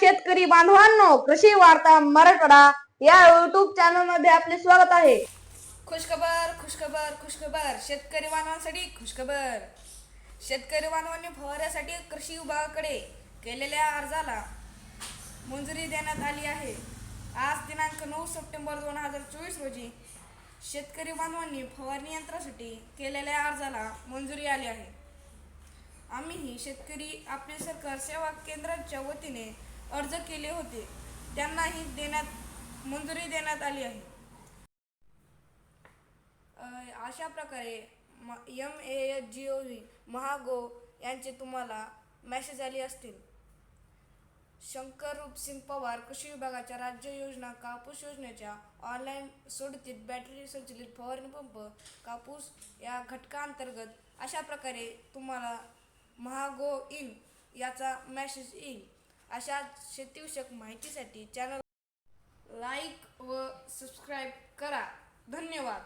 शेतकरी बांधवांनो कृषी वार्ता मराठवाडा या युट्यूब चॅनलमध्ये आपले स्वागत आहे. खुशखबर खुशखबर खुशखबर. शेतकरी बांधवांसाठी खुशखबर. शेतकरी बांधवांनी फवाऱ्यासाठी कृषी विभागाकडे केलेल्या अर्जाला मंजुरी देण्यात आली आहे. आज दिनांक नऊ सप्टेंबर दोन हजार चोवीस रोजी शेतकरी बांधवांनी फवारणी यंत्रासाठी केलेल्या अर्जाला मंजुरी आली आहे. आम्हीही शेतकरी आपले सरकार सेवा केंद्राच्या वतीने अर्ज केले होते. त्यांनाही देण्यात मंजुरी देण्यात आली आहे. अशा प्रकारे M A H G O V महागो यांचे तुम्हाला मॅसेज आले असतील. शंकर रूपसिंग पवार कृषी विभागाच्या राज्य योजना कापूस योजनेच्या ऑनलाईन सोडतीत बॅटरी संचलित फवारणी पंप कापूस या घटकांतर्गत अशा प्रकारे तुम्हाला महागो इन याचा मॅसेज येईल. अशा शेतीविषयक माहितीसाठी चॅनल लाईक व सबस्क्राईब करा. धन्यवाद.